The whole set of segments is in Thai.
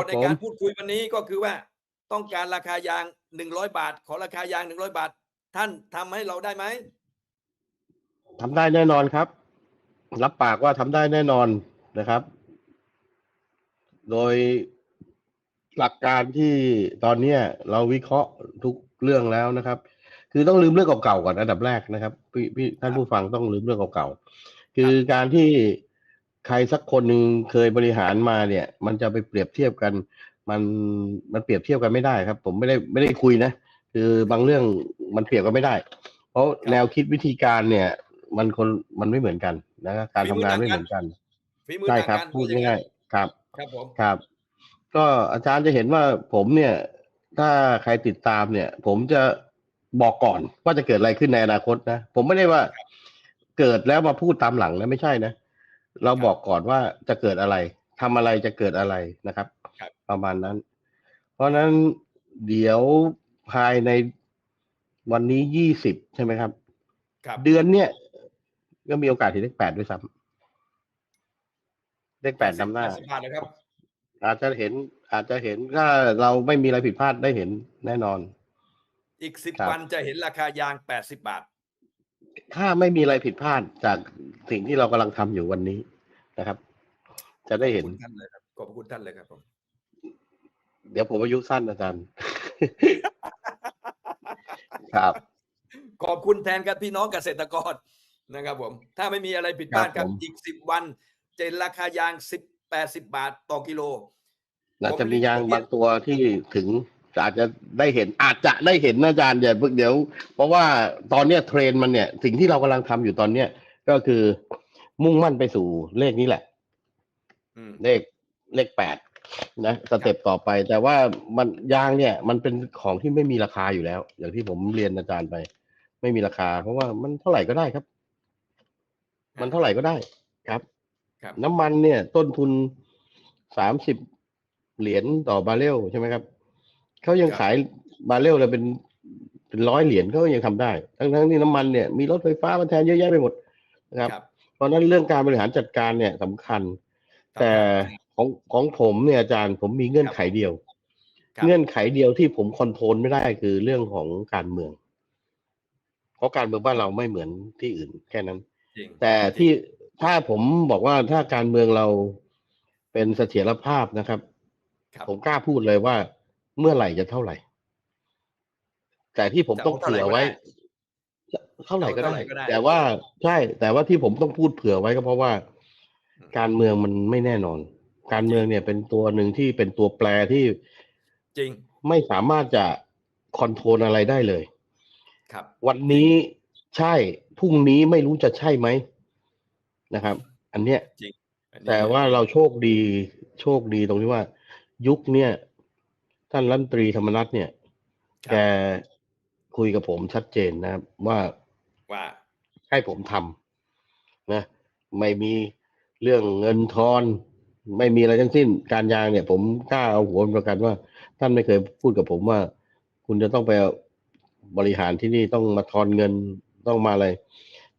ทย์ในการพูดคุยวันนี้ก็คือว่าต้องการราคายางหนึ่งร้อยบาท ขอราคายางหนึ่งร้อยบาท ท่านทำให้เราได้ไหมทำได้แน่นอนครับ รับปากว่าทำได้แน่นอนนะครับ โดยหลักการที่ตอนเนี้ยเราวิเคราะห์ทุกเรื่องแล้วนะครับ คือต้องลืมเรื่องเก่าๆก่อนอันดับแรกนะครับ พี่พี่ท่านผู้ฟังต้องลืมเรื่องเก่าๆคือการที่ ใครสักคนหนึ่งเคยบริหารมาเนี่ย มันจะไปเปรียบเทียบกัน มันมันเปรียบเทียบกันไม่ได้ครับ ผมไม่ได้ไม่ได้คุยนะคือบางเรื่องมันเปรียบกันไม่ได้ เพราะแนวคิดวิธีการเนี่ย มันคนมันไม่เหมือนกันนะครับการทำงานไม่เหมือนกันฝีมือใช่ต่างครับกันพูดว่อย่างนั้นง่ายๆครับ ครับผมครับ ก็อาจารย์จะเห็นว่าผมเนี่ย ถ้าใครติดตามเนี่ย ผมจะบอกก่อนว่าจะเกิดอะไรขึ้นในอนาคตนะผมไม่ได้ว่าเกิดแล้วมาพูดตามหลังนะไม่ใช่นะ เราบอกก่อนว่าจะเกิดอะไรทำอะไรจะเกิดอะไรนะครับครับ ประมาณนั้น เพราะฉะนั้นเดี๋ยวภายในวันนี้ยี่สิบใช่ไหมครับ ครับ เดือนเนี่ยก็มีโอกาสถึงเลขแปดด้วยซ้ำเลขแปดนำหน้าสิบบาทนะครับ อาจจะเห็นอาจจะเห็นถ้าเราไม่มีอะไรผิดพลาดได้เห็นแน่นอน อีกสิบครับวันจะเห็นราคายางแปดสิบบาท ถ้าไม่มีอะไรผิดพลาดจากสิ่งที่เรากำลังทำอยู่วันนี้นะครับ จะได้เห็น ขอบคุณท่านเลยครับขอบคุณท่านเลยครับผมเดี๋ยวผมอายุสั้นอาจารย์ ครับ ขอบคุณแทนกับพี่น้องเกษตรกรนะครับผม ถ้าไม่มีอะไรผิดพลาดครับครับผม อีกสิบวันจะเห็นราคายางสิบแปดสิบบาทต่อกิโล อาจจะมียางบางตัวที่ถึง อาจจะได้เห็นอาจจะได้เห็นนะอาจารย์อย่าเพิ่งเดี๋ยว เพราะว่าตอนเนี้ยเทรนด์มันเนี่ย สิ่งที่เรากำลังทำอยู่ตอนเนี้ยก็คือมุ่งมั่นไปสู่เลขนี้แหละอืมเลขเลขแปดนะสเต็ปต่อไป แต่ว่ามันยางเนี่ย มันเป็นของที่ไม่มีราคาอยู่แล้ว อย่างที่ผมเรียนอาจารย์ไป ไม่มีราคา เพราะว่ามันเท่าไหร่ก็ได้ครับ มันเท่าไหร่ก็ได้ครับ ครับ น้ำมันเนี่ย ต้นทุนสามสิบเหรียญต่อบาร์เรลใช่ไหมครับ เขายังครับขายบาร์เรลเลยเป็นเป็นร้อยเหรียญเขาก็ยังทำได้ ทั้งทั้งๆที่น้ำมันเนี่ยมีรถไฟฟ้ามาแทนเยอะแยะไปหมดนะครับครับเพราะฉะนั้นเรื่องการบริหารจัดการเนี่ยสำคัญ แต่ของของผมเนี่ยอาจารย์ผมมีเงื่อนไขเดียวครับเงื่อนไขเดียวที่ผมคอนโทรลไม่ได้คือเรื่องของการเมือง เพราะการเมืองบ้านเราไม่เหมือนที่อื่นแค่นั้นจริงแต่ที่ถ้าผมบอกว่าถ้าการเมืองเราเป็นเสถียรภาพนะครับครับผมกล้าพูดเลยว่า เมื่อไหร่จะเท่าไหร่ แต่ที่ผมต้องเผื่อไว้เท่าไหร่ก็ได้เท่าไหร่ก็ได้ แต่ว่าใช่ แต่ว่าที่ผมต้องพูดเผื่อไว้ก็เพราะว่าอืมการเมืองมันไม่แน่นอน การเมืองเนี่ยเป็นตัวหนึ่งที่เป็นตัวแปรที่จริงไม่สามารถจะคอนโทรลอะไรได้เลย ครับ วันนี้ใช่พรุ่งนี้ไม่รู้จะใช่ไหมนะครับ อันเนี้ยอันนี้แต่ว่าเราโชคดี โชคดีตรงที่ว่า ยุคเนี้ย ท่านรัฐมนตรีธรรมนัฐเนี่ยครับแกคุยกับผมชัดเจนนะครับว่าว่าให้ผมทำนะไม่มีเรื่องเงินทอน ไม่มีอะไรทั้งสิ้นการยางเนี่ย ผมกล้าเอาหัวเป็นประกันว่า ท่านไม่เคยพูดกับผมว่า คุณจะต้องไปบริหารที่นี่ต้องมาทอนเงินต้องมาอะไร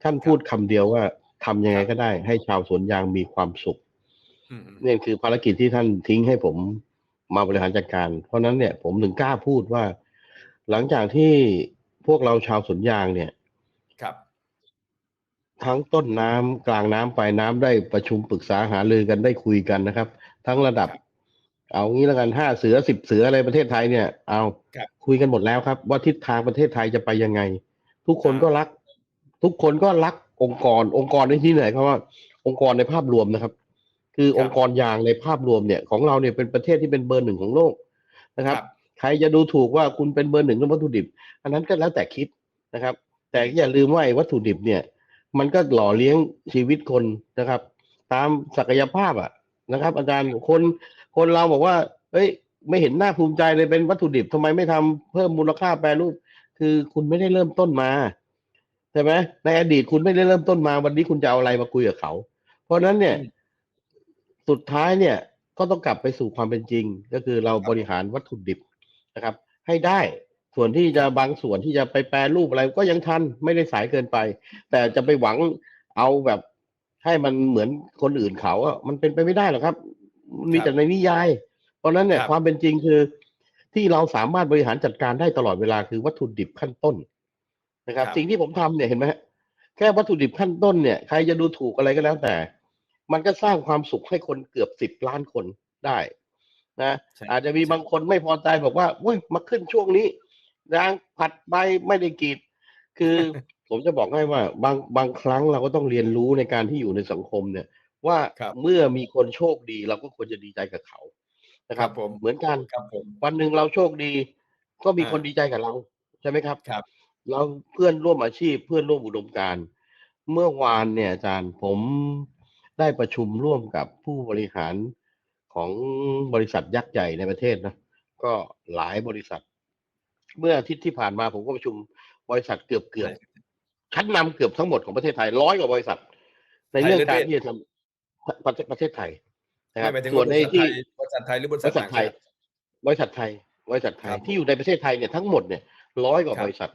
ท่านพูดคำเดียวว่าทำยังไงก็ได้ ให้ชาวสวนยางมีความสุขอืมนี่คือภารกิจที่ท่านทิ้งให้ผม มาบริหารจัดการ เพราะฉะนั้นเนี่ยผมถึงกล้าพูดว่า หลังจากที่พวกเราชาวสวนยางเนี่ยครับ ทั้งต้นน้ำกลางน้ำปลายน้ำได้ประชุมปรึกษาหารือกันได้คุยกันนะครับ ทั้งระดับครับ เอางี้แล้วกันห้าเสือสิบเสืออะไรประเทศไทยเนี่ย เอาครับคุยกันหมดแล้วครับ ว่าทิศทางประเทศไทยจะไปยังไง ทุกคนอ่าก็รัก ทุกคนก็รักองค์กร องค์กรในที่ไหนครับว่า องค์กรในภาพรวมนะครับ คือครับองค์กรยางในภาพรวมเนี่ยของเราเนี่ยเป็นประเทศที่เป็นเบอร์หนึ่งของโลกนะครับครับ ใครจะดูถูกว่าคุณเป็นเบอร์หนึ่งเรื่องวัตถุดิบ อันนั้นก็แล้วแต่คิดนะครับ แต่อย่าลืมว่าไอ้วัตถุดิบเนี่ย มันก็หล่อเลี้ยงชีวิตคนนะครับ ตามศักยภาพอะนะครับ อาจารย์คนคนเราบอกว่าเอ้ย ไม่เห็นหน้าภูมิใจเลยเป็นวัตถุดิบทำไมไม่ทำเพิ่มมูลค่าแปรรูป คือคุณไม่ได้เริ่มต้นมาใช่ไหมในอดีตคุณไม่ได้เริ่มต้นมาวันนี้คุณจะเอาอะไรมาคุยกับเขา เพราะฉะนั้นเนี่ยอืม สุดท้ายเนี่ยก็ต้องกลับไปสู่ความเป็นจริง ก็คือเราบริหารวัตถุดิบนะครับ ให้ได้ส่วนที่จะบางส่วนที่จะไปแปรรูปอะไรก็ยังทันไม่ได้สายเกินไป แต่จะไปหวังเอาแบบให้มันเหมือนคนอื่นเขาอะมันเป็นไปไม่ได้หรอกครับมันมีครับแต่ในนิยาย เพราะฉะนั้นเนี่ยครับความเป็นจริงคือ ที่เราสามารถบริหารจัดการได้ตลอดเวลาคือวัตถุดิบขั้นต้นนะครับ สิ่งที่ผมทำเนี่ยเห็นไหมฮะแค่วัตถุดิบขั้นต้นเนี่ยใครจะดูถูกอะไรก็แล้วแต่ มันก็สร้างความสุขให้คนเกือบสิบล้านคนได้นะใช่อาจจะมีบางคนไม่พอใจบอกว่าเว้ยมาขึ้นช่วงนี้ยางผัดใบไม่ได้กรีด คือผมจะบอกให้ว่า บางบางครั้งเราก็ต้องเรียนรู้ในการที่อยู่ในสังคมเนี่ย ว่าครับเมื่อมีคนโชคดี เราก็ควรจะดีใจกับเขานะคครัรับบผมเหมือนกันครับผมวันหนึ่งเราโชคดี ก็มีอ่าคนดีใจกับเรา ใช่ไหมครับครับ เราเพื่อนร่วมอาชีพเพื่อนร่วมอุดมการณ์เมื่อวานเนี่ยอาจารย์ผม ได้ประชุมร่วมกับผู้บริหารของบริษัทยักษ์ใหญ่ในประเทศนะ ก็หลายบริษัท เมื่ออาทิตย์ที่ผ่านมาผมก็ประชุมบริษัทเกือบเกือบชั้นนำเกือบทั้งหมดของประเทศไทยร้อยกว่าบริษัท ในเรื่องการที่จะทำประเทศประเทศไทยนะครับไม่หมายถึงส่วนในที่บริษัทไทยหรือบริบษัทริษัทต่างไทยชาติบริษัทไทยบริษัทไทครัยบที่อยู่ในประเทศไทยเนี่ยทั้งหมดเนี่ยร้อยกว่าครับบริษัท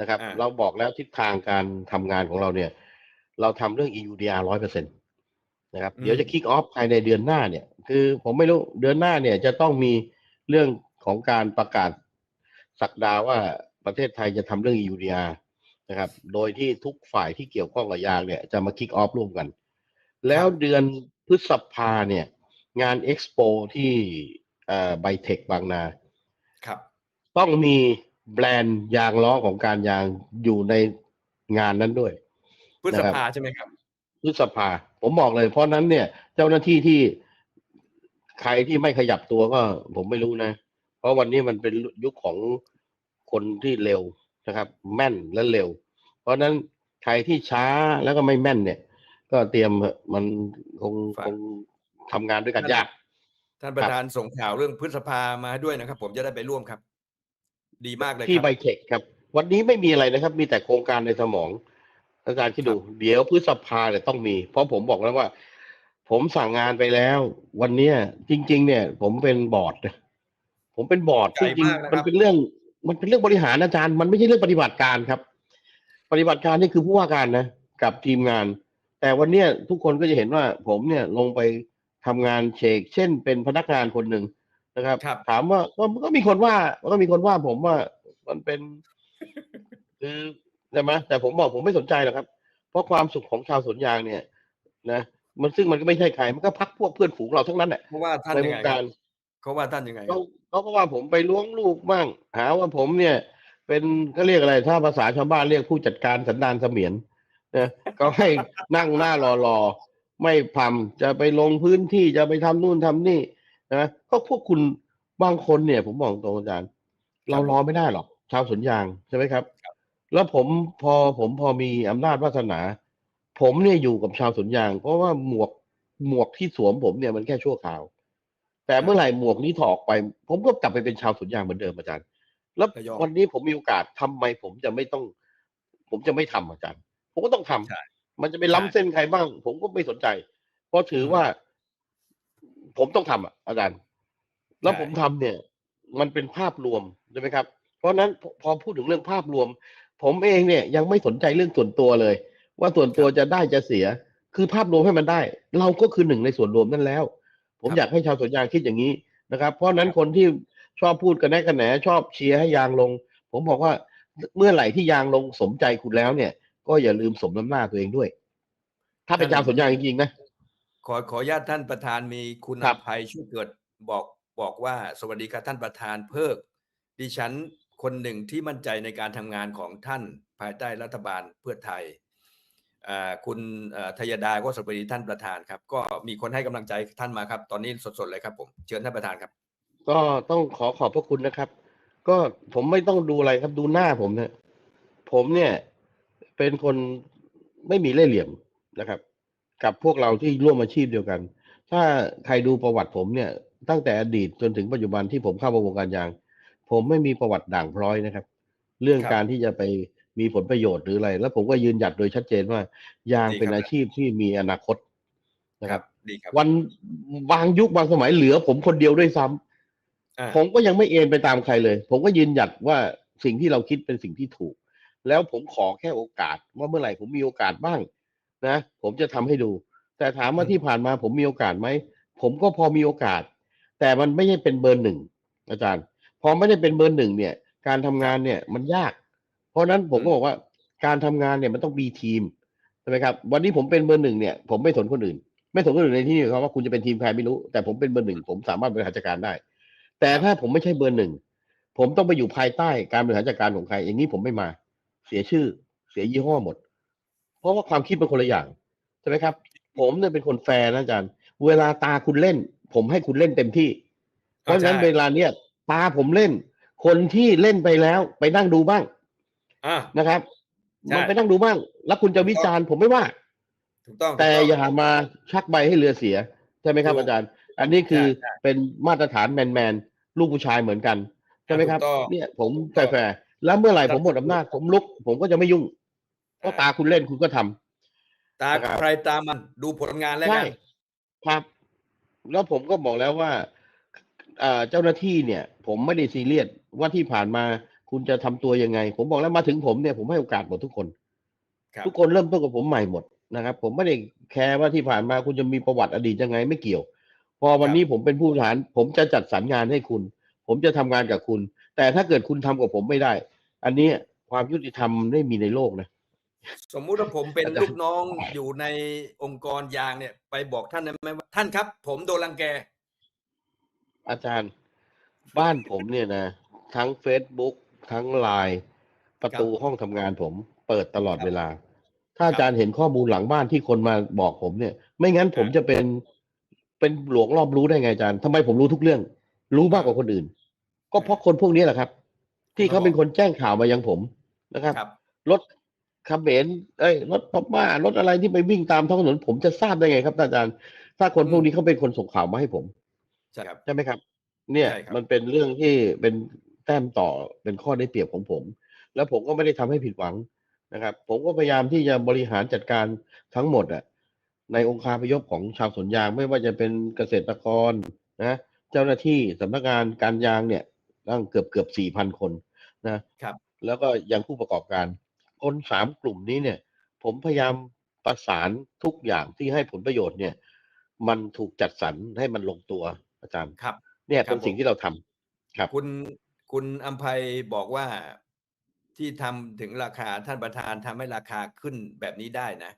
นะครับอ่าเราบอกแล้วทิศทางการทำงานของเราเนี่ย เราทำเรื่อง EUDR ร้อยเปอร์เซ็นต นะครับ เดี๋ยวจะคิกออฟภายในเดือนหน้าเนี่ย คือผมไม่รู้เดือนหน้าเนี่ยจะต้องมีเรื่องของการประกาศสักดาว่าประเทศไทยจะทำเรื่อง EUDR นะครับ โดยที่ทุกฝ่ายที่เกี่ยวข้องกับยางเนี่ยจะมาคิกออฟร่วมกัน แล้วเดือนพฤษภาเนี่ย งานเอ็กซ์โปที่ไบเทคบางนาครับ ต้องมีแบรนด์ยางล้อของการยางอยู่ในงานนั้นด้วย พฤษนะครับภาใช่ไหมครับ พฤษภา ผมบอกเลย เพราะนั้นเนี่ย เจ้าหน้าที่ที่ใครที่ไม่ขยับตัวก็ ผมไม่รู้นะ เพราะวันนี้มันเป็นยุคของคนที่เร็วนะครับ แม่นและเร็ว เพราะฉะนั้นใครที่ช้าแล้วก็ไม่แม่นเนี่ย ก็เตรียมเถอะมันคงฝากคงทำงานด้วยกันยาก ท่านประธานส่งข่าวเรื่องพฤษภามาให้ด้วยนะครับ ผมจะได้ไปร่วมครับ ดีมากเลยที่ครับไบเทคครับ วันนี้ไม่มีอะไรนะครับ มีแต่โครงการในสมอง อาจารย์คิดดู เดี๋ยวพฤษภาเนี่ยต้องมี เพราะผมบอกแล้วว่า ผมสั่งงานไปแล้ว วันเนี้ยจริง ๆ เนี่ย ผมเป็นบอร์ดนะผมเป็นบอร์ดไกลจริงมากนะครับๆมันเป็นเรื่อง มันเป็นเรื่องบริหารอาจารย์ มันไม่ใช่เรื่องปฏิบัติการครับ ปฏิบัติการนี่คือผู้ว่าการนะกับทีมงาน แต่วันเนี้ยทุกคนก็จะเห็นว่า ผมเนี่ยลงไปทำงานเชกเช่น เป็นพนักงานคนหนึ่งนะครับครับถามว่าก็ก็มีคนว่าก็มีคนว่าผมว่ามันเป็นคือ ใช่ไหมแต่ผมบอกผมไม่สนใจหรอกครับ เพราะความสุขของชาวสวนยางเนี่ยนะมันซึ่งมันก็ไม่ใช่ใครมันก็พักพวกเพื่อนฝูงเราทั้งนั้นแหละเพราะว่าท่านในยังวไงงคการับรเขาว่าท่านยังไงคเขารับเขาก็ว่าผมไปล้วงลูกบ้างหาว่าผมเนี่ย เป็นเขาเรียกอะไร ถ้าภาษาชาวบ้านเรียกผู้จัดการสันดานเสมียนนะก็ให้นั่งหน้ารอรอๆไม่พำจะไปลงพื้นที่จะไปทำนู่นทำนี่นะก็พวกคุณบางคนเนี่ย ผมบอกตรงอาจารย์ เรารอไม่ได้หรอก ชาวสวนยางใช่ไหมครับ แล้วผมพอผมพอมีอำนาจวาสนา ผมเนี่ยอยู่กับชาวสวนยาง เพราะว่าหมวกหมวกที่สวมผมเนี่ยมันแค่ชั่วคราว แต่เมื่อไหร่หมวกนี้ถอดออกไป ผมก็กลับไปเป็นชาวสวนยางเหมือนเดิมอาจารย์ แล้วระยองวันนี้ผมมีโอกาสทำไมผมจะไม่ต้อง ผมจะไม่ทำอาจารย์ ผมก็ต้องทำใช่มันจะไปล้ำเส้นใครบ้าง ผมก็ไม่สนใจ เพราะถือว่า ผมต้องทำอะอาจารย์ แล้วใช่ผมทำเนี่ย มันเป็นภาพรวมใช่ไหมครับ เพราะฉะนั้นพอพอพูดถึงเรื่องภาพรวม ผมเองเนี่ยยังไม่สนใจเรื่องส่วนตัวเลย ว่าส่วนตัวจะได้จะเสีย คือภาพรวมให้มันได้ เราก็คือหนึ่งในส่วนรวมนั่นแล้ว ผมครับอยากให้ชาวสวนยางคิดอย่างนี้นะครับ เพราะฉะนั้นคนที่ชอบพูดกันแน่กันแหนชอบเชียร์ให้ยางลง ผมบอกว่าเมื่อไหร่ที่ยางลงสมใจคุณแล้วเนี่ย ก็อย่าลืมสมน้ำหน้าตัวเองด้วย ถ้าเป็นชาวสวนยางจริงๆนะขอขออนุญาตท่านประธานมีคุณครัอาบภัยช่วยเกิดบอกบอกว่า สวัสดีครับท่านประธานเพิกดิฉัน คนหนึ่งที่มั่นใจในการทำงานของท่านภายใต้รัฐบาลเพื่อไทยคุณเอ่อทยดาก็สวัสดีท่านประธานครับ ก็มีคนให้กำลังใจท่านมาครับ ตอนนี้สดๆเลยครับผมเชิญท่านประธานครับ ก็ต้องขอขอบพระคุณนะครับ ก็ผมไม่ต้องดูอะไรครับดูหน้าผมเนี่ยผมเนี่ยเป็นคนไม่มีเล่ห์เหลี่ยมนะครับ กับพวกเราที่ร่วมอาชีพเดียวกัน ถ้าใครดูประวัติผมเนี่ย ตั้งแต่อดีตจนถึงปัจจุบันที่ผมเข้ามาวงการยาง ผมไม่มีประวัติด่างพร้อยนะครับ เรื่องครับการที่จะไปมีผลประโยชน์หรืออะไร แล้วผมก็ยืนหยัดโดยชัดเจนว่า ยางดีครับเป็นอาชีพที่มีอนาคตนะครับดีครับวันบางยุคบางสมัยเหลือ ผมคนเดียวด้วยซ้ำอ่าผมก็ยังไม่เอ็นไปตามใครเลย ผมก็ยืนหยัดว่าสิ่งที่เราคิดเป็นสิ่งที่ถูก แล้วผมขอแค่โอกาส ว่าเมื่อไหร่ผมมีโอกาสบ้างนะ ผมจะทำให้ดู แต่ถามว่าอืมที่ผ่านมาผมมีโอกาสไหม ผมก็พอมีโอกาส แต่มันไม่ใช่เป็นเบอร์หนึ่งอาจารย์ พอไม่ได้เป็นเบอร์หนึ่งเนี่ย การทำงานเนี่ยมันยาก เพราะฉะนั้นผมก็บอกว่าการทำงานเนี่ยมันต้องมีทีมใช่ไหมครับ วันนี้ผมเป็นเบอร์หนึ่งเนี่ย ผมไม่สนคนอื่น ไม่สนคนอื่นในที่นี้เขามว่าคุณจะเป็นทีมใครไม่รู้ แต่ผมเป็นเบอร์หนึ่งผมสามารถบริหารจัดการได้ แต่ถ้าผมไม่ใช่เบอร์หนึ่งผมต้องไปอยู่ภายใต้การบริหารจัดการของใคร อย่างนี้ผมไม่มา เสียชื่อ เสียยี่ห้อหมด เพราะว่าความคิดเป็นคนละอย่างใช่ไหมครับ ผมเนี่ยเป็นคนแฟร์นะอาจารย์ เวลาตาคุณเล่น ผมให้คุณเล่นเต็มที่ เพราะฉะนั้นใช่เวลาเนี้ย ตาผมเล่น คนที่เล่นไปแล้วไปนั่งดูบ้างอะนะครับใช่ มันไปนั่งดูบ้าง แล้วคุณจะวิจารณ์ผมไม่ว่า ถูกต้องแต่ถูกอย่ามาชักใบให้เรือเสีย ใช่ไหมครับถูกอาจารย์ อันนี้คือใช่ใช่เป็นมาตรฐานแมนแมนๆลูกผู้ชายเหมือนกัน ใช่ไหมครับ ถูกต้องเนี่ย ผมถูกต้องแฟร์ๆแล้วเมื่อไหร่ครับผมหมดอำนาจผมลุก ผมก็จะไม่ยุ่งเพราะอ่าตาคุณเล่นคุณก็ทำ ตานะครับใครตามมันดูผลงานแล้วใช่กัน ครับ แล้วผมก็บอกแล้วว่า เอ่อเจ้าหน้าที่เนี่ย ผมไม่ได้ซีเรียสว่าที่ผ่านมาคุณจะทำตัวยังไง ผมบอกแล้วมาถึงผมเนี่ยผมให้โอกาสหมดทุกคนครับทุกคนเริ่มต้นกับผมใหม่หมดนะครับ ผมไม่ได้แคร์ว่าที่ผ่านมาคุณจะมีประวัติอดีตยังไงไม่เกี่ยว พอวันนี้ผมเป็นผู้บริหาร ผมจะจัดสรรงานให้คุณ ผมจะทำงานกับคุณ แต่ถ้าเกิดคุณทำกับผมไม่ได้ อันนี้ความยุติธรรมไม่มีในโลกนะสมมุติว่าผมเป็นอาจารย์ลูกน้องอยู่ในองค์กรยางเนี่ย ไปบอกท่านได้ไหมว่าท่านครับ ผมโดนรังแก อาจารย์บ้านผมเนี่ยนะ ทั้ง Facebook ทั้งไลน์ประตูห้องทำงานผม เปิดตลอดครับเวลา ถ้าอาจารย์เห็นข้อมูลหลังบ้านที่คนมาบอกผมเนี่ย ไม่งั้นผมอ่าจะเป็นเป็นหลวงรอบรู้ได้ไงอาจารย์ทำไมผมรู้ทุกเรื่อง รู้มากกว่าคนอื่น ก็เพราะคนพวกนี้แหละครับ ที่เขาเป็นคนแจ้งข่าวมายังผมนะครับครับรถคาเขมนเอ้ยรถพม่ารถอะไรที่ไปวิ่งตามท้องถนนผมจะทราบได้ไงครับอาจารย์ ถ้าคนพวกนี้เขาเป็นคนส่งข่าวมาให้ผม ใช่ครับใช่ไหมครับ เนี่ยใช่ครับมันเป็นเรื่องที่เป็นแต้มต่อเป็นข้อได้เปรียบของผม แล้วผมก็ไม่ได้ทำให้ผิดหวังนะครับ ผมก็พยายามที่จะบริหารจัดการทั้งหมดอะในองค์คาพยพของชาวสวนยางไม่ว่าจะเป็นเกษตรกรนะเจ้าหน้าที่สำนักงานการยางเนี่ยตั้งเกือบเกือบสี่พันคนนะครับ แล้วก็ยังผู้ประกอบการ คนสามกลุ่มนี้เนี่ย ผมพยายามประสานทุกอย่างที่ให้ผลประโยชน์เนี่ย มันถูกจัดสรรให้มันลงตัว อาจารย์ครับ เนี่ยครับเป็นสิ่งผมที่เราทำครับ คุณคุณอัมภัยบอกว่าที่ทำถึงราคาท่านประธานทำให้ราคาขึ้นแบบนี้ได้นะ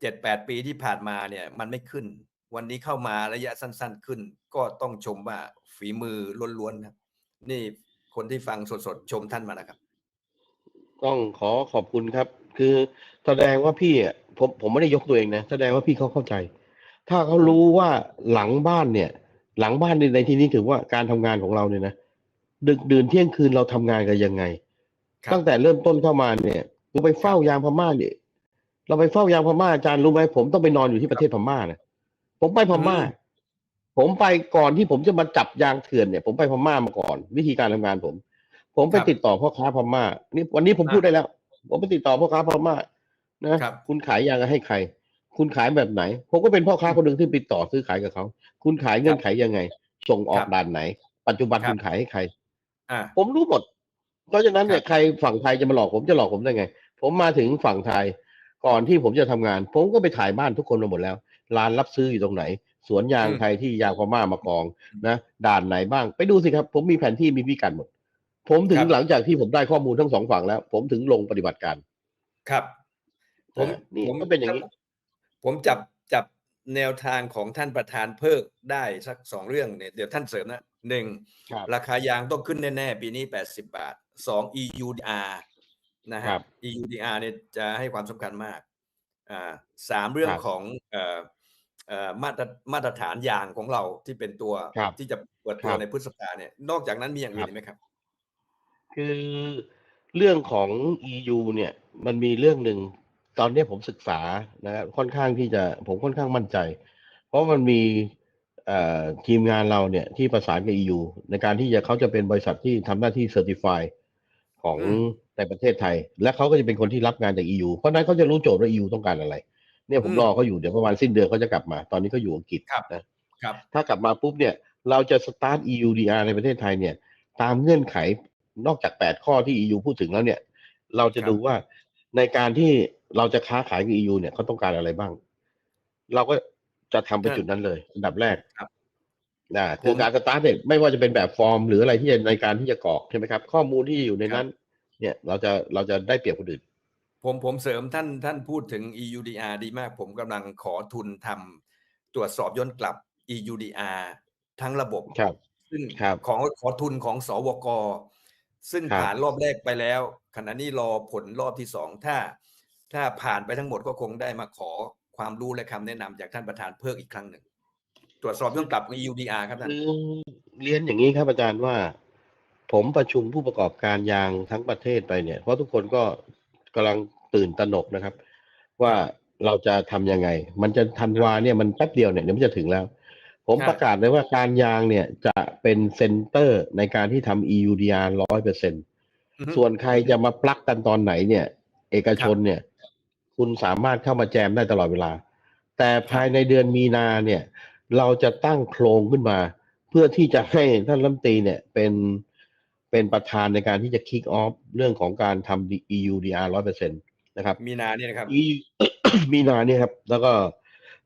เจ็ดแปดปีที่ผ่านมาเนี่ย มันไม่ขึ้น วันนี้เข้ามาระยะสั้น ๆ ขึ้น ก็ต้องชมว่าฝีมือล้วนๆครับนี่คนที่ฟังสดๆ ชมท่านมานะครับ ต้องขอขอบคุณครับ คือแสดงว่าพี่อะผมผมไม่ได้ยกตัวเองนะ แสดงว่าพี่เขาเข้าใจ ถ้าเขารู้ว่าหลังบ้านเนี่ย หลังบ้านในในที่นี้ถือว่าการทำงานของเราเนี่ยนะดึกดื่นเที่ยงคืนเราทำงานกันยังไงครับตั้งแต่เริ่มต้นเข้ามาเนี่ยเราไปเฝ้ายางพม่าเนี่ยเราไปเฝ้ายางพม่าอาจารย์รู้ไหมผมต้องไปนอนอยู่ที่ประเทศพม่านะผมไปพม่าอืมผมไปก่อนที่ผมจะมาจับยางเถื่อนเนี่ย ผมไปพม่ามาก่อน วิธีการทำงานผม ผมไปครับติดต่อพ่อค้าพม่านี่วันนี้ผมอ่าพูดได้แล้ว ผมไปติดต่อพ่อค้าพม่านะครับคุณขายยางให้ใคร คุณขายแบบไหน ผมก็เป็นพ่อค้าคนหนึ่งที่ติดต่อซื้อขายกับเขา คุณขายเงื่อนไขยังไง ส่งออกครับด่านไหน ปัจจุบันครับคุณขายให้ใครอ่าผมรู้หมด เพราะฉะนั้นเนี่ครับยใครฝั่งไทยจะมาหลอกผมจะหลอกผมได้ไง ผมมาถึงฝั่งไทย ก่อนที่ผมจะทำงาน ผมก็ไปถ่ายบ้านทุกคนมาหมดแล้วร้านรับซื้ออยู่ตรงไหน สวนยางอืมไทยที่ยางพม่ามากองนะด่านไหนบ้าง ไปดูสิครับ ผมมีแผนที่มีพิกัดหมด ผมถึงครับหลังจากที่ผมได้ข้อมูลทั้งสองฝั่งแล้ว ผมถึงลงปฏิบัติการ ครับ ผมอ่านี่ผมก็เป็นอย่างนี้ ผมจับจับแนวทางของท่านประธานเพิกได้สักสองเรื่องเนี่ยเดี๋ยวท่านเสริมนะหนึ่งครับราคายางต้องขึ้นแน่ ๆ ปีนี้ 80 บาทสอง EUDR นะฮะครับ EUDR เนี่ยจะให้ความสำคัญมากอ่าสามเรื่องครับของเอ่อเอ่อมาตรมาตรฐานยางของเราที่เป็นตัวครับที่จะเปิดตัควรับในพฤษภาเนี่ย นอกจากนั้นมีอย่างอื่ครันบอีกไหมครับ คือเรื่องของ EU เนี่ย มันมีเรื่องหนึ่ง ตอนนี้ผมศึกษานะครับค่อนข้างที่จะผมค่อนข้างมั่นใจ เพราะมันมีเอ่อทีมงานเราเนี่ยที่ประสานกับ EU ในการที่จะเขาจะเป็นบริษัทที่ทำหน้าที่เซอร์ติฟายของอืมในประเทศไทย และเขาก็จะเป็นคนที่รับงานจาก EU เพราะฉะนั้นเขาจะรู้โจทย์ว่า EU ต้องการอะไร เนี่ยผมอืมรอเขาอยู่เดี๋ยวประมาณสิ้นเดือนเขาจะกลับมา ตอนนี้เขาอยู่อังกฤษครับนะครับ ถ้ากลับมาปุ๊บเนี่ยเราจะสตาร์ท EUDR ในประเทศไทยเนี่ย ตามเงื่อนไขนอกจาก 8 ข้อที่ EU พูดถึงแล้วเนี่ย เราจะครับดูว่า ในการที่เราจะค้าขายกับ EU เนี่ยเขาต้องการอะไรบ้าง เราก็จะทำไปจุดนั้นเลยอันดับแรกครับนะคือการสตาร์ทเนี่ยไม่ว่าจะเป็นแบบฟอร์ม หรืออะไรที่จะในการที่จะกรอกใช่ไหมครับ ข้อมูลที่อยู่ในนั้น เนี่ยเราจะเราจะได้เปรียบคนอื่นผมผมเสริมท่านท่านพูดถึง EUDR ดีมาก ผมกำลังขอทุนทำตรวจสอบย้อนกลับ EUDR ทั้งระบบครับซึ่งครับของขอทุนของสวก ซึ่งครับผ่านรอบแรกไปแล้ว ขณะนี้รอผลรอบที่สองถ้า ถ้าผ่านไปทั้งหมดก็คงได้มาขอความรู้และคำแนะนำจากท่านประธานเพิ่มอีกครั้งหนึ่ง ตรวจสอบย้อนกลับ EUDR ครับท่านคือเรียนอย่างนี้ครับอาจารย์ว่า ผมประชุมผู้ประกอบการยางทั้งประเทศไปเนี่ย เพราะทุกคนก็กำลังตื่นตระหนกนะครับ ว่าเราจะทำยังไง มันจะทันวาเนี่ยมันแป๊บเดียวเนี่ยเดี๋ยวมันจะถึงแล้ว ผมครับประกาศเลยว่าการยางเนี่ยจะเป็นเซ็นเตอร์ในการที่ทำ EUDR ร้อยเปอร์เซ็นอือฮึส่วนใครจะมาปลักกันตอนไหนเนี่ย เอกชนเนี่ย คุณสามารถเข้ามาแจมได้ตลอดเวลา แต่ภายในเดือนมีนาเนี่ย เราจะตั้งโครงขึ้นมา เพื่อที่จะให้ท่านรัฐมนตรีเนี่ยเป็นเป็นประธานในการที่จะ kick off เรื่องของการทำ EUDR ร้อยเปอร์เซ็นตนะครับ มีนาเนี่ยนะครับ EU มีนาเนี่ยครับ แล้วก็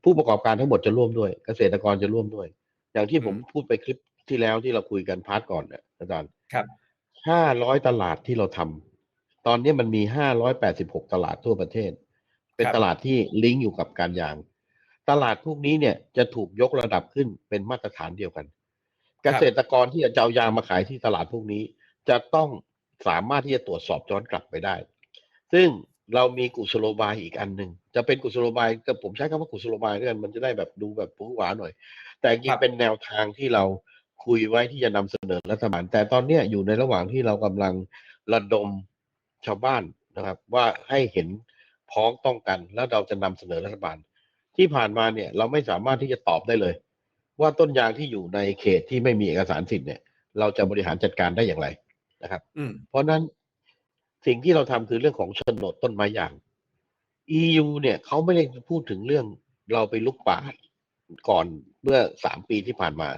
ผู้ประกอบการทั้งหมดจะร่วมด้วย เกษตรกรจะร่วมด้วย อย่างที่ผมอืมพูดไปคลิปที่แล้วที่เราคุยกันพาร์ทก่อนเนี่ยอาจารย์ครับห้าร้อยตลาดที่เราทำตอนนี้มันมีห้าร้อยแปดสิบหกตลาดทั่วประเทศ เป็นครับตลาดที่ลิงก์อยู่กับการยาง ตลาดพวกนี้เนี่ยจะถูกยกระดับขึ้นเป็นมาตรฐานเดียวกัน เกษตรกรที่จะเอายางมาขายที่ตลาดพวกนี้ จะต้องสามารถที่จะตรวจสอบย้อนกลับไปได้ ซึ่ง เรามีกุศโลบายอีกอันหนึ่งจะเป็นกุศโลบายแต่ผมใช้คำว่ากุศโลบายด้วยกันมันจะได้แบบดูแบบผู้หวาหน่อย แต่จริครังบๆเป็นแนวทางที่เราคุยไว้ที่จะนำเสนอรัฐบาล แต่ตอนเนี้ยอยู่ในระหว่างที่เรากำลังระดมชาวบ้านนะครับ ว่าให้เห็นพ้องต้องกันแล้วเราจะนำเสนอรัฐบาล ที่ผ่านมาเนี่ยเราไม่สามารถที่จะตอบได้เลย ว่าต้นยางที่อยู่ในเขตที่ไม่มีเอกสารสิทธิ์เนี่ย เราจะบริหารจัดการได้อย่างไรนะครับอืมเพราะฉะนั้น สิ่งที่เราทำคือเรื่องของโฉนดต้นไม้ยาง EU เนี่ยเขาไม่ได้พูดถึงเรื่องเราไปลุกป่าก่อนเมื่อสามปีที่ผ่านมา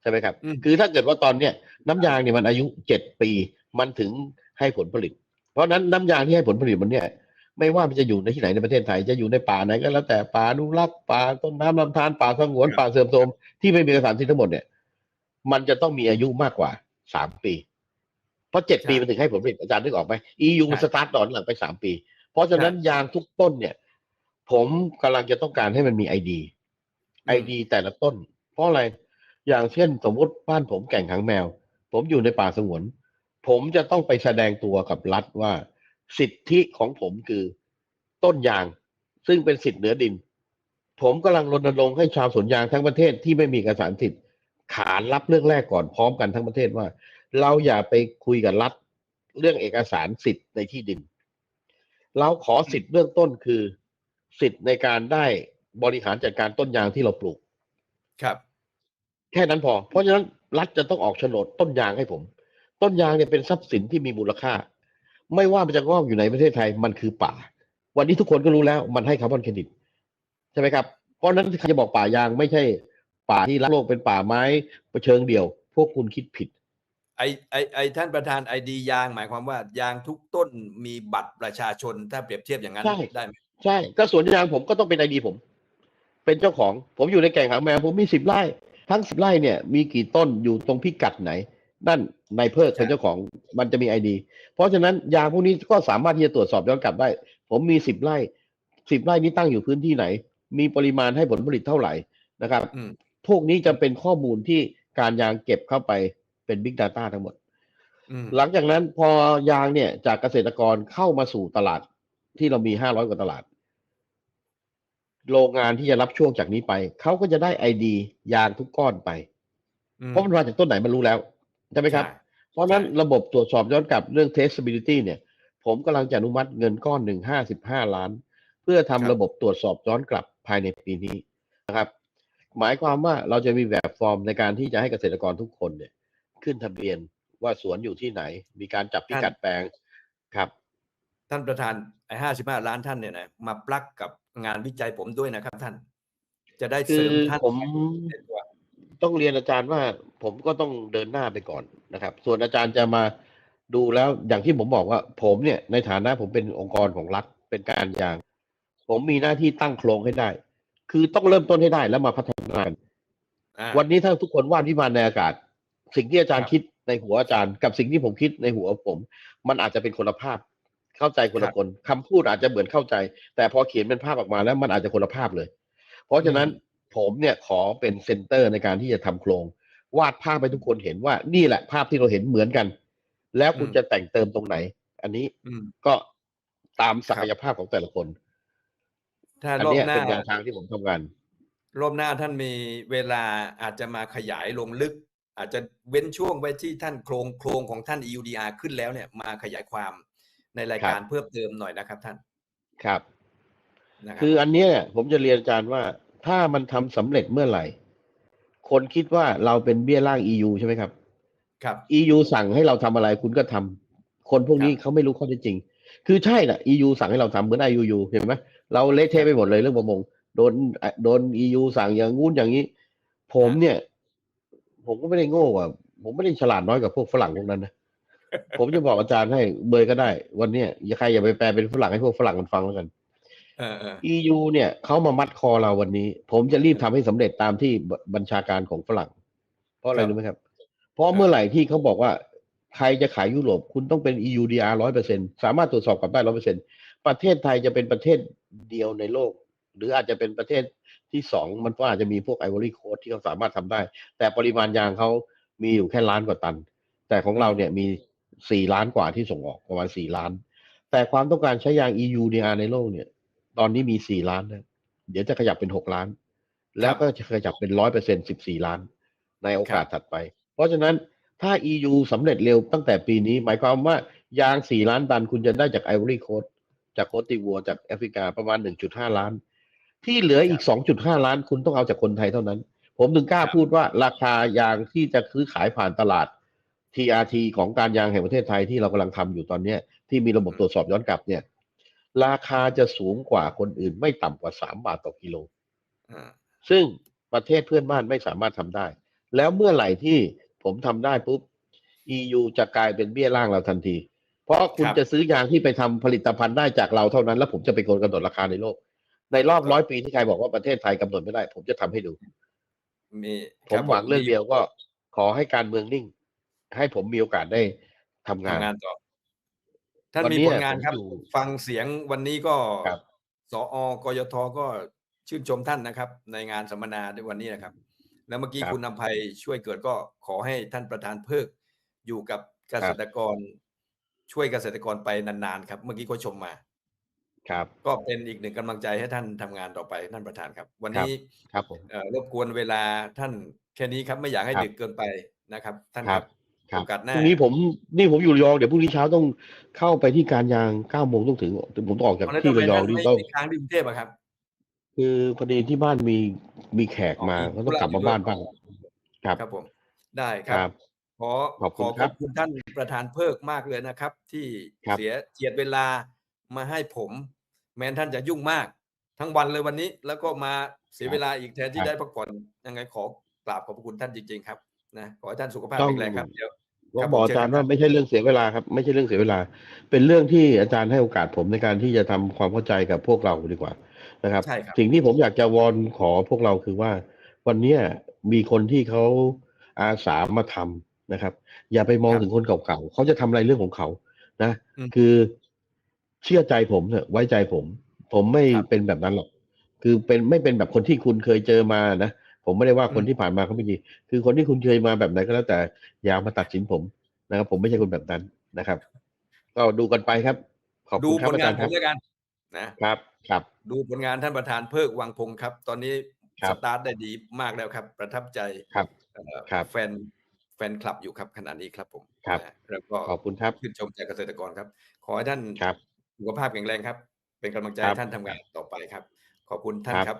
ใช่ไหมครับอืมคือถ้าเกิดว่าตอนเนี้ยน้ำยางเนี่ยมันอายุเจ็ดปีมันถึงให้ผลผลิต เพราะฉะนั้นน้ำยางที่ให้ผลผลิตมันเนี่ย ไม่ว่ามันจะอยู่ในที่ไหนในประเทศไทยจะอยู่ในป่าไหนก็แล้วแต่ป่าอนุรักษ์ป่าต้นน้ำลำธารป่าสงวนป่าเสื่อมโทรมที่ไม่มีเอกสารสิทธิ์ทั้งหมดเนี่ย มันจะต้องมีอายุมากกว่าสามปี เพราะเจ็ดปีมันถึงให้ผลผลิตอาจารย์นึกออกไหม EU มันสตาร์ทตอนหลังไปสามปี เพราะฉะนั้นยางทุกต้นเนี่ย ผมกำลังจะต้องการให้มันมีไอดีไอดีแต่ละต้น เพราะอะไรอย่างเช่นสมมติบ้านผมแก่งหางแมว ผมอยู่ในป่าสงวน ผมจะต้องไปแสดงตัวกับรัฐว่า สิทธิของผมคือต้นยาง ซึ่งเป็นสิทธิ์เหนือดิน ผมกำลังรณรงค์ให้ชาวสวนยางทั้งประเทศที่ไม่มีเอกสารสิทธิ์ขานรับเรื่องแรกก่อนพร้อมกันทั้งประเทศว่า เราอย่าไปคุยกับรัฐเรื่องเอกสารสิทธิ์ในที่ดิน เราขอสิทธิ์เบื้องต้นคือ สิทธิ์ในการได้บริหารจัดการต้นยางที่เราปลูก ครับ แค่นั้นพอ เพราะฉะนั้นรัฐจะต้องออกโฉนดต้นยางให้ผม ต้นยางเนี่ยเป็นทรัพย์สินที่มีมูลค่า ไม่ว่ามันจะงอกอยู่ในประเทศไทยมันคือป่า วันนี้ทุกคนก็รู้แล้วมันให้คาร์บอนเครดิตใช่ไหมครับ เพราะฉะนั้นใครจะบอกป่ายางไม่ใช่ ป่าที่รักโลกเป็นป่าไม้เชิงเดี่ยว พวกคุณคิดผิด ไอไอไอท่านประธานไอดียางหมายความว่ายางทุกต้นมีบัตรประชาชนถ้าเปรียบเทียบอย่างนั้นใช่ ได้ไหมใช่ก็สวนยางผมก็ต้องเป็นไอดีผม เป็นเจ้าของ ผมอยู่ในแก่งหางแมวผมมีสิบไร่ ทั้งสิบไร่เนี่ย มีกี่ต้นอยู่ตรงพิกัดไหน นั่นนายเพิกเป็นเจ้าของมันจะมีไอดีเพราะฉะนั้นยางพวกนี้ก็สามารถที่จะตรวจสอบย้อนกลับได้ ผมมีสิบไร่สิบไร่นี้ตั้งอยู่พื้นที่ไหน มีปริมาณให้ผลผลิตเท่าไหร่นะครับ อืม พวกนี้จะเป็นข้อมูลที่การยางเก็บเข้าไป เป็น Big Data ทั้งหมดอืมหลังจากนั้นพอยางเนี่ย จากเกษตรกรเข้ามาสู่ตลาดที่เรามีห้าร้อยกว่าตลาด โรงงานที่จะรับช่วงจากนี้ไป เขาก็จะได้ไอดียางทุกก้อนไปอืมเพราะมันมาจากต้นไหนมันรู้แล้ว ใช่ไหมครับใช่เพราะฉะนั้นใช่ระบบตรวจสอบย้อนกลับเรื่อง traceability เนี่ย ผมกำลังจะอนุมัติเงินก้อนหนึ่งห้าสิบห้าล้าน เพื่อทำระบบตรวจสอบย้อนกลับภายในปีนี้นะครับ หมายความว่าเราจะมีแบบฟอร์มในการที่จะให้เกษตรกรทุกคนเนี่ย ขึ้นทะเบียนว่าสวนอยู่ที่ไหน มีการจับพิกัดแปลงครับ ท่านประธานไอห้าสิบห้าล้านท่านเนี่ยนะมาปลักกับงานวิจัยผมด้วยนะครับท่าน จะได้คืเสริอมท่านผมในตัวต้องเรียนอาจารย์ว่าผมก็ต้องเดินหน้าไปก่อนนะครับ ส่วนอาจารย์จะมาดูแล้วอย่างที่ผมบอกว่า ผมเนี่ยในฐานะผมเป็นองค์กรของรัฐเป็นการยาง ผมมีหน้าที่ตั้งโครงให้ได้ คือต้องเริ่มต้นให้ได้แล้วมาพัฒนาอ่าวันนี้ถ้าทุกคนวาดวิมานในอากาศ สิ่งที่อาจารคย์รับคิดในหัวอาจารย์ กับสิ่งที่ผมคิดในหัวผม มันอาจจะเป็นคนละภาพ เข้าใจคนครัละบคนคำพูดอาจจะเหมือนเข้าใจ แต่พอเขียนเป็นภาพออกมาแล้วมันอาจจะคนละภาพเลย เพราะฉะนั้นอืมผมเนี่ยขอเป็นเซนเตอร์ในการที่จะทำโครง วาดภาพให้ทุกคนเห็นว่านี่แหละภาพที่เราเห็นเหมือนกัน แล้วคุณอืมจะแต่งเติมตรงไหน อันนี้อืมก็ตามศัคกรับยภาพของแต่ละคน ถ้าอันรอบเนี้ยหน้าเป็นแนวทางที่ผมทำงานรอบหน้าท่านมีเวลาอาจจะมาขยายลงลึก อาจจะเว้นช่วงไว้ที่ท่านโครงโครงของท่าน EUDR ขึ้นแล้วเนี่ยมาขยายความในรายการครับเพิ่มเติมหน่อยนะครับท่านครับนะครัคืออันเนี้ยผมจะเรียนอาจารย์ว่าถ้ามันทำสำเร็จเมื่อไหร่ คนคิดว่าเราเป็นเบี้ยล่าง EU ใช่ไหมครับ ครับ EU สั่งให้เราทำอะไรคุณก็ทำคนพวกนี้ครับเขาไม่รู้ข้อเท็จจริง คือใช่น่ะ EU สั่งให้เราทำเหมือน IUU เห็นไหมเราเละเทะไปหมดเลยเรื่องประมงโดนโดน EU สั่งอย่างงู้นอย่างนี้ ผมเนี่ย ผมก็ไม่ได้โง่กว่าผมไม่ได้ฉลาดน้อยกว่าพวกฝรั่งพวกนั้นนะผมจะบอกอาจารย์ให้เบยก็ได้ วันเนี้ยอย่าใครอย่าไปแปลเป็นฝรั่งให้พวกฝรั่งมันฟังแล้วกันเออเออ EU เนี่ยเขามามัดคอเราวันนี้ ผมจะรีบทำให้สำเร็จตามที่บบัญชาการของฝรั่ง เพราะอะไรครับรู้ไหมครับ เพราะเมื่อไหร่ที่เขาบอกว่าใครจะขายยุโรปคุณต้องเป็น EUDR ร้อยเปอร์เซ็นสามารถตรวจสอบกลับได้ร้อยเปอร์เซ็นประเทศไทยจะเป็นประเทศเดียวในโลก หรืออาจจะเป็นประเทศ ที่สองมันก็อาจจะมีพวกไอวอรี่โค e ที่เขาสามารถทำได้ แต่ปริมาณยางเขามีอยู่แค่ล้านกว่าตัน แต่ของเราเนี่ยมีสี่ล้านกว่าที่ส่งออกประมาณสี่ล้าน แต่ความต้องการใช้ยาง EUDR ในโลกเนี่ย ตอนนี้มีสี่ล้านนะเดี๋ยวจะขยับเป็นหกล้าน แล้วก็จะขยับเป็นร้อยเปอร์เซ็นสิบสี่ล้าน ในโอกาสถัดไป เพราะฉะนั้นถ้า EU สำเร็จเร็วตั้งแต่ปีนี้ หมายความว่ายางสี่ล้านตันคุณจะได้จากไอวอรี่โค e จากโคติวัวจากแอฟริกาประมาณหนึ่งจุดห้าล้าน ที่เหลืออีกสองจุดห้าล้านคุณต้องเอาจากคนไทยเท่านั้น ผมถึงกล้าครับพูดว่าราคายางที่จะซื้อขายผ่านตลาด TRT ของการยางแห่งประเทศไทยที่เรากำลังทำอยู่ตอนเนี้ยที่มีระบบตรวจสอบย้อนกลับเนี่ย ราคาจะสูงกว่าคนอื่นไม่ต่ำกว่าสามบาทต่อกิโลอ่าซึ่งประเทศเพื่อนบ้านไม่สามารถทำได้ แล้วเมื่อไหร่ที่ผมทำได้ปุ๊บ EU จะกลายเป็นเบี้ยล่างเราทันที เพราะคุณครับจะซื้อยางที่ไปทำผลิตภัณฑ์ได้จากเราเท่านั้น แล้วผมจะเป็นคนกำหนดราคาในโลก ในรอบร้อยปีที่ใครบอกว่าประเทศไทยกำหนดไม่ได้ ผมจะทำให้ดูมีผครัมบหวังเรื่องมีเดียวก็ ขอให้การเมืองนิ่ง ให้ผมมีโอกาสได้ทำงานทำงานต่อท่านวันมีนี้ผลงานครับผมอยู่ฟังเสียงวันนี้ก็ครับสอกยทก็ชื่นชมท่านนะครับ ในงานสัมมนาในวันนี้นะครับ แล้วเมื่อกี้ครับคุณนำภัยช่วยเกิดก็ขอให้ท่านประธานเพิกอยู่กับเกษตรกรช่วยเกษตรกรไปนานๆครับ เมื่อกี้ก็ชมมา ครับ ก็เป็นอีกหนึ่งกำลังใจให้ท่านทำงานต่อไปท่านประธานครับ วันครับนี้ครับผมเอ่อรบกวนเวลาท่านแค่นี้ครับไม่อยากให้ครับดึกเกินไปนะครับ ท่านคครัรับบครับโอกาสหพน้ารุ่งนี้ผมนี่ผมอยู่ระยองเดี๋ยวพรุ่งนี้เช้าต้องเข้าไปที่การยางเก้าโมงต้องถึงผมต้องออกจากวันนั้นที่ทำไมระยองท่านนี่ไม่ต้องไม่ค้างที่กรุงเทพอะครับ คือพอดีที่บ้านมีมีแขกมาอ๋อมีก็ต้องกลับมาบ้านบ้างครับครับผมได้คครัรับบขอขอบคุณขอคขรัอบบคุณท่านประธานเพิกมากเลยนะครับ ที่ครับเสียเจียดเวลามาให้ผม แม้ท่านจะยุ่งมาก ทั้งวันเลยวันนี้ แล้วก็มาเสียเวลาอีกแทนที่ได้พักผ่อนยังไงขอกราบขอบพระคุณท่านจริง ๆ ครับนะขอให้ท่านสุขภาพต้องแข็งแรงครับเดี๋ยวก็ครับบอกผมอาจารย์เชิญครับว่าไม่ใช่เรื่องเสียเวลาครับไม่ใช่เรื่องเสียเวลา เป็นเรื่องที่อาจารย์ให้โอกาสผมในการที่จะทำความเข้าใจกับพวกเราดีกว่านะครับใช่ครับ สิ่งที่ผมอยากจะวอนขอพวกเราคือว่า วันเนี้ยมีคนที่เขาอาสามาทำนะครับ อย่าไปมองครับถึงคนเก่าๆเขาจะทำอะไรเรื่องของเขานะอืมคือ เชื่อใจผมเถอะไว้ใจผม ผมไม่ครับเป็นแบบนั้นหรอก คือเป็นไม่เป็นแบบคนที่คุณเคยเจอมานะผมไม่ได้ว่าคนอืมที่ผ่านมาเขาไม่ดี คือคนที่คุณเคยมาแบบไหนก็แล้วแต่อย่ามาตัดสินผมนะครับ ผมไม่ใช่คนแบบนั้นนะครับ ก็ดูกันไปครับ ขอบดูคุณคผรับลานอางจารย์ผครัมบด้วยกันนะครับครับ ดูผลงานท่านประธานเพิกวังพงศ์ครับ ตอนนี้ครัสบตาร์ทได้ดีมากแล้วครับ ประทับใจครับเอ่อครับแฟนแฟนคลับอยู่ครับขณะนี้ครับผมครับนะแล้วก็ขอบคุณครับชื่นชมจากเกษตรกรครับ ขอให้ท่านครับ สุขภาพแข็งแรงครับ เป็นกำลังใจครัให้บท่านทำงานต่อไปครับ ขอบคุณท่านครับครับ